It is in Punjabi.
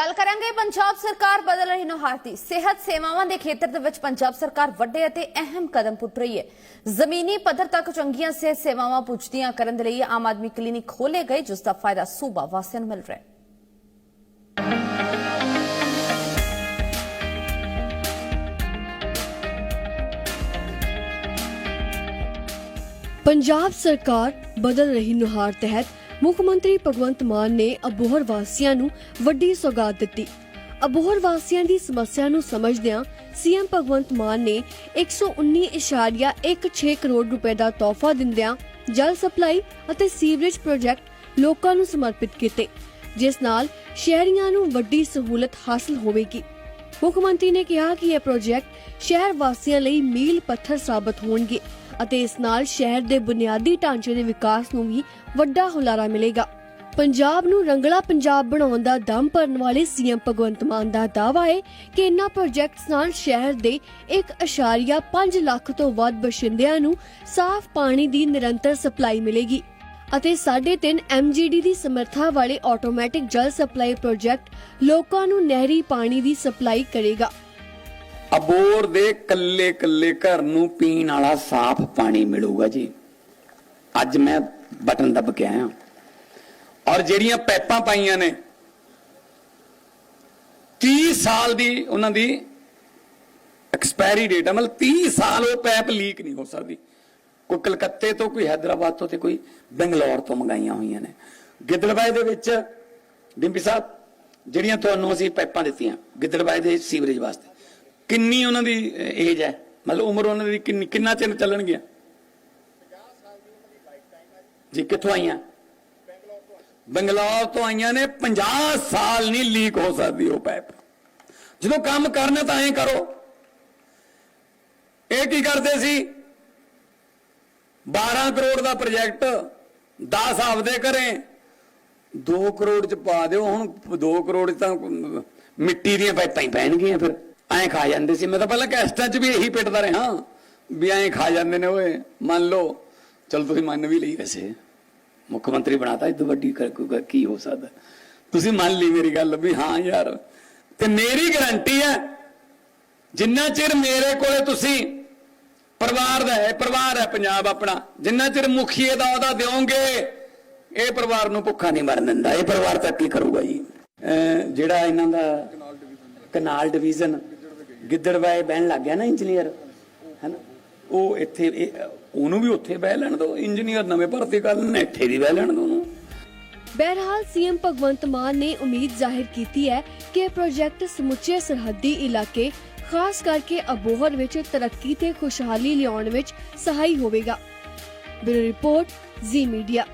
ਗੱਲ ਕਰਾਂਗੇ ਪੰਜਾਬ ਸਰਕਾਰ ਬਦਲ ਰਹੀ ਨੁਹਾਰ ਦੀ ਸਿਹਤ ਸੇਵਾਵਾਂ ਦੇ ਖੇਤਰ ਦੇ ਵਿੱਚ ਪੰਜਾਬ ਸਰਕਾਰ ਵੱਡੇ ਅਤੇ ਅਹਿਮ ਕਦਮ ਪੁੱਟ ਰਹੀ ਹੈ। ਜ਼ਮੀਨੀ ਪੱਧਰ ਤੱਕ ਚੰਗੀਆਂ ਸਿਹਤ ਸੇਵਾਵਾਂ ਪੁੱਜਦੀਆਂ ਕਰਨ ਦੇ ਲਈ ਆਮ ਆਦਮੀ ਕਲੀਨਿਕ ਖੋਲੇ ਗਏ, ਜਿਸ ਦਾ ਫਾਇਦਾ ਸੂਬਾ ਵਾਸੀਆਂ ਨੂੰ ਮਿਲ ਰਿਹਾ ਹੈ। ਪੰਜਾਬ ਸਰਕਾਰ ਬਦਲ ਰਹੀ ਨੁਹਾਰ ਤਹਿਤ ਮੁੱਖ ਮੰਤਰੀ ਭਗਵੰਤ ਮਾਨ ਨੇ ਅਬੋਹਰ ਵਾਸੀਆਂ ਨੂੰ ਵੱਡੀ ਸੌਗਾਤ ਦਿੱਤੀ। ਅਬੋਹਰ ਵਾਸੀਆਂ ਦੀ ਸਮੱਸਿਆ ਨੂੰ ਸਮਝਦਿਆਂ ਸੀਐਮ ਭਗਵੰਤ ਮਾਨ ਨੇ 119.16 ਕਰੋੜ ਰੁਪਏ ਦਾ ਤੋਹਫਾ ਦਿੰਦਿਆਂ ਜਲ ਸਪਲਾਈ ਅਤੇ ਸੀਵਰੇਜ ਪ੍ਰੋਜੈਕਟ ਲੋਕਾਂ ਨੂੰ ਸਮਰਪਿਤ ਕੀਤੇ, ਜਿਸ ਨਾਲ ਸ਼ਹਿਰੀਆਂ ਨੂੰ ਵੱਡੀ ਸਹੂਲਤ ਹਾਸਲ ਹੋਵੇਗੀ। ਮੁੱਖ ਮੰਤਰੀ ਨੇ ਕਿਹਾ ਕਿ ਇਹ ਪ੍ਰੋਜੈਕਟ ਸ਼ਹਿਰ ਵਾਸੀਆਂ ਲਈ ਮੀਲ ਪੱਥਰ ਸਾਬਤ ਹੋਣਗੇ। ਅਤੇ ਇਸ ਨਾਲ ਸ਼ਹਿਰ ਦੇ ਬੁਨਿਆਦੀ ਢਾਂਚੇ ਦੇ ਵਿਕਾਸ ਨੂੰ ਵੀ ਵੱਡਾ ਹੁਲਾਰਾ ਮਿਲੇਗਾ। ਪੰਜਾਬ ਨੂੰ ਰੰਗਲਾ ਪੰਜਾਬ ਬਣਾਉਣ ਦਾ ਦਮ ਭਰਨ ਵਾਲੇ ਸੀਐਮ ਭਗਵੰਤ ਮਾਨ ਦਾ ਦਾਅਵਾ ਹੈ ਕਿ ਇਨ੍ਹਾਂ ਪ੍ਰੋਜੈਕਟਸ ਨਾਲ ਸ਼ਹਿਰ ਦੇ 1.5 ਲੱਖ ਤੋਂ ਵੱਧ ਬਸ਼ਿੰਦਿਆਂ ਨੂੰ ਸਾਫ਼ ਪਾਣੀ ਦੀ ਨਿਰੰਤਰ ਸਪਲਾਈ ਮਿਲੇਗੀ ਅਤੇ 3.5 ਐਮਜੀਡੀ ਦੀ ਸਮਰੱਥਾ ਵਾਲੇ ਆਟੋਮੈਟਿਕ ਜਲ ਸਪਲਾਈ ਪ੍ਰੋਜੈਕਟ ਲੋਕਾਂ ਨੂੰ ਨਹਿਰੀ ਪਾਣੀ ਦੀ ਸਪਲਾਈ ਕਰੇਗਾ। ਅਬੋਰ ਦੇ ਕੱਲੇ ਕੱਲੇ ਘਰ ਨੂੰ ਪੀਣ ਵਾਲਾ ਸਾਫ਼ ਪਾਣੀ ਮਿਲੂਗਾ ਜੀ। ਅੱਜ ਮੈਂ ਬਟਨ ਦੱਬ ਕੇ ਆਇਆ। ਔਰ ਜਿਹੜੀਆਂ ਪੈਪਾਂ ਪਾਈਆਂ ਨੇ 30 ਸਾਲ ਦੀ ਉਹਨਾਂ ਦੀ ਐਕਸਪਾਇਰੀ ਡੇਟ ਹੈ ਮਤਲਬ 30 ਸਾਲ ਉਹ ਪੈਪ ਲੀਕ ਨਹੀਂ ਹੋ ਸਕਦੀ। ਕੋਈ ਕਲਕੱਤੇ ਤੋਂ, ਕੋਈ ਹైదరాబాద్ ਤੋਂ ਤੇ ਕੋਈ ਬੰਗਲੌਰ ਤੋਂ ਮੰਗਾਈਆਂ ਹੋਈਆਂ ਨੇ। ਗਿੱਦੜਬਾਏ ਦੇ ਵਿੱਚ, ਡਿੰਪੀ ਸਾਹਿਬ, ਜਿਹੜੀਆਂ ਤੁਹਾਨੂੰ ਅਸੀਂ ਪਾਈਪਾਂ ਦਿੱਤੀਆਂ, ਗਿੱਦੜਬਾਏ ਦੇ ਸੀਵਰੇਜ ਵਾਸਤੇ। ਕਿੰਨੀ ਉਹਨਾਂ ਦੀ ਏਜ ਹੈ? ਮਤਲਬ ਉਮਰ ਉਹਨਾਂ ਦੀ ਕਿੰਨੀ ਕਿੰਨਾ ਚਿਰ ਚੱਲਣਗੀਆਂ? ਜੀ, ਕਿੱਥੋਂ ਆਈਆਂ? ਬੰਗਲੌਰ ਤੋਂ ਆਈਆਂ ਨੇ 50 ਸਾਲ ਨਹੀਂ ਲੀਕ ਹੋ ਸਕਦੀ ਉਹ ਪਾਈਪ ਜਦੋਂ ਕੰਮ ਕਰਨਾ ਤਾਂ ਐਂ ਕਰੋ। ਇਹ ਕੀ ਕਰਦੇ ਸੀ? 12 ਕਰੋੜ ਦਾ ਪ੍ਰੋਜੈਕਟ 10 ਆਪਦੇ ਕਰੇ 2 ਕਰੋੜ ਚ ਪਾ ਦਿਓ, ਹੁਣ 2 ਕਰੋੜ ਤਾਂ ਮਿੱਟੀ ਦੀਆਂ ਪਾਈਪਾਂ ਹੀ ਪੈਣਗੀਆਂ ਫਿਰ। ਐਂ ਖਾ ਜਾਂਦੇ ਸੀ। ਮੈਂ ਤਾਂ ਪਹਿਲਾਂ ਕੈਸਟਾਂ 'ਚ ਵੀ ਇਹੀ ਪਿੱਟਦਾ ਰਿਹਾ। ਵੀ ਐਂ ਖਾ ਜਾਂਦੇ ਨੇ ਓਏ ਮੰਨ ਲਓ। ਚਲ ਤੁਸੀਂ ਮੰਨ ਵੀ ਲਈ ਵੈਸੇ। ਮੁੱਖ ਮੰਤਰੀ ਬਣਾਤਾ ਇਹ ਤੋਂ ਵੱਡੀ ਕੀ ਹੋ ਸਕਦਾ? ਤੁਸੀਂ ਮੰਨ ਲਈ ਮੇਰੀ ਗੱਲ ਵੀ ਹਾਂ ਯਾਰ। ਤੇ ਮੇਰੀ ਗਾਰੰਟੀ ਹੈ ਜਿੰਨਾ ਚਿਰ ਮੇਰੇ ਕੋਲੇ ਤੁਸੀਂ ਪਰਿਵਾਰ ਦਾ ਹੈ ਪਰਿਵਾਰ ਹੈ ਪੰਜਾਬ ਆਪਣਾ ਜਿੰਨਾ ਚਿਰ ਮੁਖੀਏ ਦਾ ਉਹਦਾ ਦਿਓਗੇ ਇਹ ਪਰਿਵਾਰ ਨੂੰ ਭੁੱਖਾ ਨਹੀਂ ਮਰਨ ਦਿੰਦਾ। ਇਹ ਪਰਿਵਾਰ ਤਾਂ ਕੀ ਕਰੂਗਾ ਜੀ। ਜਿਹੜਾ ਇਹਨਾਂ ਦਾ ਕਨਾਲ ਡਿਵੀਜ਼ਨ ਗਿੱਦੜਵਾਏ ਬਹਿਣ ਲੱਗ ਗਿਆ ਨਾ ਇੰਜੀਨੀਅਰ, ਹੈਨਾ? ਉਹ ਇੱਥੇ ਉਹਨੂੰ ਵੀ ਉੱਥੇ ਬਹਿ ਲੈਣ ਦੋ ਇੰਜੀਨੀਅਰ ਨਵੇਂ ਭਰਤੀ ਕਰ ਲੈਣ, ਇੱਥੇ ਦੀ ਬਹਿ ਲੈਣ ਦੋ ਉਹਨੂੰ। ਬਹਰਹਾਲ ਸੀਐਮ ਭਗਵੰਤ ਮਾਨ ਨੇ ਉਮੀਦ ਜ਼ਾਹਿਰ ਕੀਤੀ ਹੈ ਕਿ ਇਹ ਪ੍ਰੋਜੈਕਟ ਸਮੁੱਚੇ ਸਰਹੱਦੀ ਇਲਾਕੇ, ਖਾਸ ਕਰਕੇ ਅਬੋਹਰ ਵਿੱਚ ਤਰੱਕੀ ਤੇ ਖੁਸ਼ਹਾਲੀ ਲਿਆਉਣ ਵਿੱਚ ਸਹਾਈ ਹੋਵੇਗਾ। Bureau report, Zee media.